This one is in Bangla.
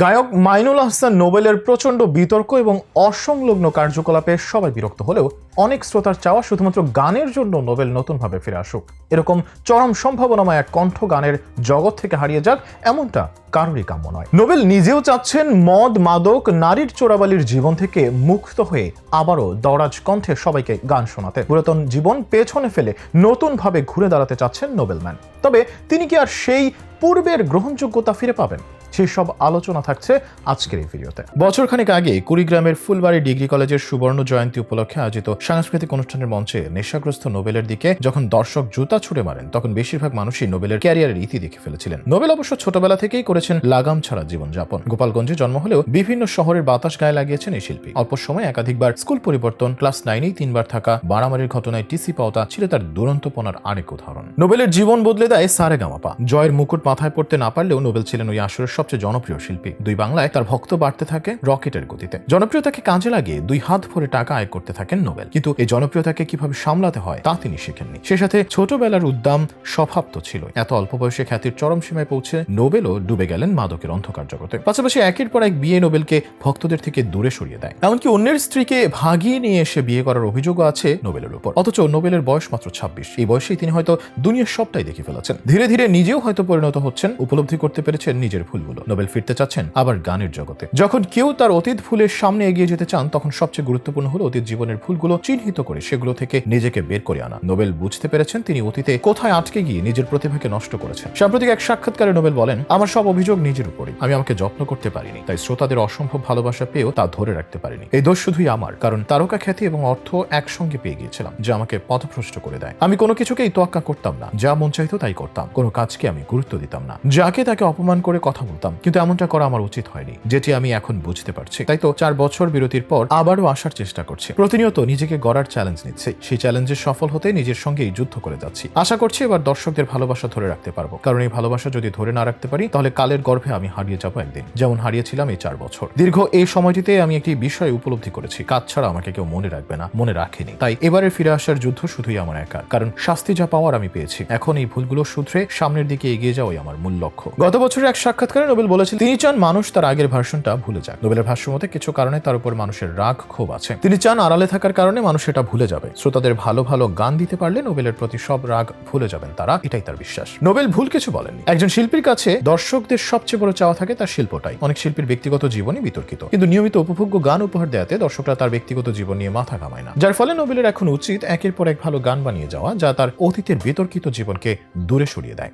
গায়ক মাইনুল আহসান নোবেলের প্রচণ্ড বিতর্ক এবং অসংলগ্ন কার্যকলাপে সবাই বিরক্ত হলেও অনেক শ্রোতার চাওয়া শুধুমাত্র গানের জন্য নোবেল নতুনভাবে ফিরে আসুক। এরকম চরম সম্ভাবনাময় এক কণ্ঠ গানের জগৎ থেকে হারিয়ে যাক এমনটা কারোরই কাম্য নয়। নোবেল নিজেও চাচ্ছেন মদ, মাদক, নারীর চোরাবালির জীবন থেকে মুক্ত হয়ে আবারও দরাজ কণ্ঠে সবাইকে গান শোনাতে পুরাতন জীবন পেছনে ফেলে নতুনভাবে ঘুরে দাঁড়াতে চাচ্ছেন নোবেলম্যান। তবে তিনি কি আর সেই পূর্বের গ্রহণযোগ্যতা ফিরে পাবেন? সেই সব আলোচনা থাকছে আজকের এই ভিডিওতে। বছরখানেক আগে কুড়িগ্রামের ফুলবাড়ি ডিগ্রি কলেজের সুবর্ণ জয়ন্তী উপলক্ষে আয়োজিত সাংস্কৃতিক অনুষ্ঠানের মঞ্চে নেশাগ্রস্ত নোবেলের দিকে যখন দর্শক জুতা ছুড়ে মারেন, তখন বেশিরভাগ মানুষই নোবেলের ক্যারিয়ারের ইতি দেখে ফেলেছিলেন। নোবেল অবশ্য ছোটবেলা থেকেই করেছেন লাগাম ছাড়া জীবনযাপন। গোপালগঞ্জে জন্ম হলেও বিভিন্ন শহরের বাতাস গায়ে লাগিয়েছেন এই শিল্পী। অল্প সময় একাধিকবার স্কুল পরিবর্তন, ক্লাস নাইনেই তিনবার থাকা বাড়ামারির ঘটনায় টিসি পাওতা ছিল তার দুরন্তপনার আরেক উদাহরণ। নোবেলের জীবন বদলে দেয় সারে গামাপা জয়ের মুকুট মাথায় পড়তে না পারলেও নোবেল ছিলেন ওই আসরের সবচেয়ে জনপ্রিয় শিল্পী। দুই বাংলায় তার ভক্ত বাড়তে থাকে রকেটের গতিতে। জনপ্রিয়তাকে কাজে লাগিয়ে দুই হাত ভরে টাকা আয় করতে থাকেন নোবেল। কিন্তু এই জনপ্রিয়তাকে কীভাবে সামলাতে হয়, তা তিনি শেখেননি। সে সাথে ছোটবেলার উদ্দাম স্বভাব তো ছিল। এত অল্প বয়সে খ্যাতির চরম সীমায় পৌঁছে নোবেলও ডুবে গেলেন মাদকের অন্ধকার জগতে। পাশাপাশি একের পর এক বিয়ে নোবেলকে ভক্তদের থেকে দূরে সরিয়ে দেয়। এমনকি অন্যের স্ত্রীকে ভাগিয়ে নিয়ে এসে বিয়ে করার অভিযোগও আছে নোবেলের উপর। অথচ নোবেলের বয়স মাত্র ছাব্বিশ। এই বয়সেই তিনি হয়তো দুনিয়ার সবটাই দেখে ফেলেছেন। ধীরে ধীরে নিজেও হয়তো পরিণত হচ্ছেন, উপলব্ধি করতে পেরেছেন নিজের ভুলগুলো নোবেল ফিরতে চাচ্ছেন আবার গানের জগতে। যখন কেউ তার অতীত ভুলের সামনে এগিয়ে যেতে চান, তখন সবচেয়ে গুরুত্বপূর্ণ হলো অতীত জীবনের ভুলগুলো চিহ্নিত করে, সেগুলো থেকে নিজেকে বের করে আনা। নোবেল বুঝতে পেরেছেন তিনি অতীতে কোথায় আটকে গিয়ে নিজের প্রতিভাকে নষ্ট করেছেন। সাম্প্রতিক এক সাক্ষাৎকারে নোবেল বলেন, আমার সব অভিযোগ নিজের উপরই। আমি আমাকে যত্ন করতে পারিনি, তাই শ্রোতাদের অসম্ভব ভালোবাসা পেয়েও তা ধরে রাখতে পারিনি। এই দোষ শুধুই আমার, কারণ তারকা খ্যাতি এবং অর্থ একসঙ্গে পেয়ে গিয়েছিলাম, যা আমাকে পথভ্রষ্ট করে দেয়। আমি কোনো কিছুকেই তোয়াক্কা করতাম না, যা মন চাইতো তাই করতাম। কোনো কাজকে আমি গুরুত্ব দিতাম না। যাকে তাকে অপমান করে কথা বলতাম কিন্তু এমনটা করা আমার উচিত হয়নি, যেটি আমি এখন বুঝতে পারছি। তাই তো চার বছর বিরতির পর আবারও আসার চেষ্টা করছি। প্রতিনিয়ত নিজেকে গড়ার চ্যালেঞ্জ নিচ্ছি। সেই চ্যালেঞ্জে সফল হতে নিজের সঙ্গেই যুদ্ধ করে যাচ্ছি। আশা করছি এবার দর্শকদের ভালোবাসা ধরে রাখতে পারব। কারণ এই ভালোবাসা যদি ধরে না রাখতে পারি, তাহলে কালের গর্ভে আমি হারিয়ে যাব একদিন। যেমন হারিয়েছিলাম এই চার বছর। দীর্ঘ এই সময়টিতে আমি একটি বিষয় উপলব্ধি করেছি। কাজ ছাড়া আমাকে কেউ মনে রাখবে না, মনে রাখেনি। তাই এবারে ফিরে আসার যুদ্ধ শুধুই আমার একা। কারণ শাস্তি যা পাওয়ার আমি পেয়েছি। এখন এই ভুলগুলো শুধরে সামনের দিকে এগিয়ে যাওয়াই আমার মূল লক্ষ্য। গত বছরের এক সাক্ষাৎকারে নোবেল বলেছেন তিনি চান মানুষ তার আগের ভার্সনটা ভুলে যাক। নোবেলের ভাষ্য মতে কিছু কারণে তার উপর মানুষের রাগ ক্ষোভ আছে। তিনি চান আড়ালে থাকার কারণে মানুষ এটা ভুলে যাবে। শ্রোতাদের ভালো ভালো গান দিতে পারলে নোবেলের প্রতি সব রাগ ভুলে যাবেন তারা। এটাই তার বিশ্বাস। নোবেল ভুল কিছু বলেননি। একজন শিল্পীর কাছে দর্শকদের সবচেয়ে বড় চাওয়া থাকে তার শিল্পটাই। অনেক শিল্পীর ব্যক্তিগত জীবনই বিতর্কিত। কিন্তু নিয়মিত উপভোগ্য গান উপহার দেওয়াতে দর্শকরা তার ব্যক্তিগত জীবন নিয়ে মাথা ঘামায় না। যার ফলে নোবেলের এখন উচিত একের পর এক ভালো গান বানিয়ে যাওয়া, যা তার অতীতের বিতর্কিত জীবনকে দূরে সরিয়ে দেয়।